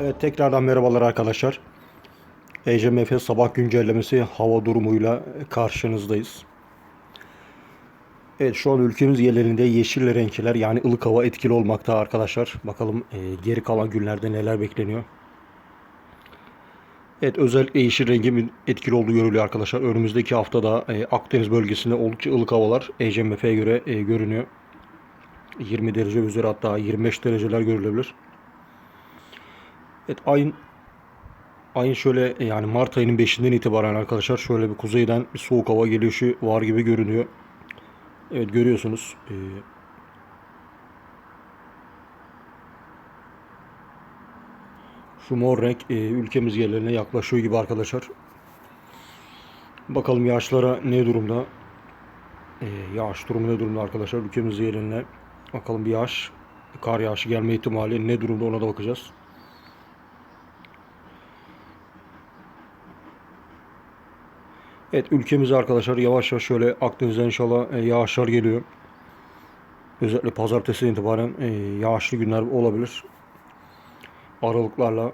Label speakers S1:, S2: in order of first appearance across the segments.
S1: Evet tekrardan merhabalar arkadaşlar. ECMF sabah güncellemesi hava durumuyla karşınızdayız. Evet şu an ülkemiz genelinde yeşil renkler yani ılık hava etkili olmakta arkadaşlar. Bakalım e, geri kalan günlerde neler bekleniyor. Evet özellikle yeşil rengin etkili olduğu görülüyor arkadaşlar. Önümüzdeki haftada e, Akdeniz bölgesinde oldukça ılık havalar ECMF'ye göre e, görünüyor. 20 derece üzeri hatta 25 dereceler görülebilir. Evet ayın ayın şöyle e, yani Mart ayının 5'inden itibaren arkadaşlar şöyle bir kuzeyden bir soğuk hava gelişi var gibi görünüyor. Evet görüyorsunuz. Ee, şu mor renk e, ülkemiz yerlerine yaklaşıyor gibi arkadaşlar. Bakalım yağışlara ne durumda? Ee, yağış durumu ne durumda arkadaşlar? Ülkemiz yerine bakalım bir yağış, kar yağışı gelme ihtimali ne durumda ona da bakacağız. Evet ülkemize arkadaşlar yavaş yavaş şöyle Akdeniz'den inşallah e, yağışlar geliyor. Özellikle pazartesi itibaren e, yağışlı günler olabilir. Aralıklarla.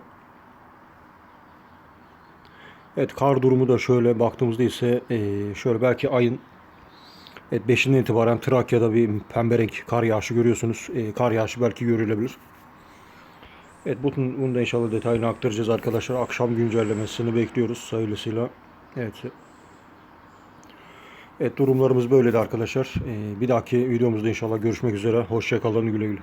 S1: Evet kar durumu da şöyle baktığımızda ise e, şöyle belki ayın evet 5'inden itibaren Trakya'da bir pembe renk kar yağışı görüyorsunuz. E, kar yağışı belki görülebilir. Evet bunu, bunu da inşallah detayını aktaracağız arkadaşlar. Akşam güncellemesini bekliyoruz hayırlısıyla. Evet Evet durumlarımız böyledi arkadaşlar. Ee, bir dahaki videomuzda inşallah görüşmek üzere. Hoşçakalın güle güle.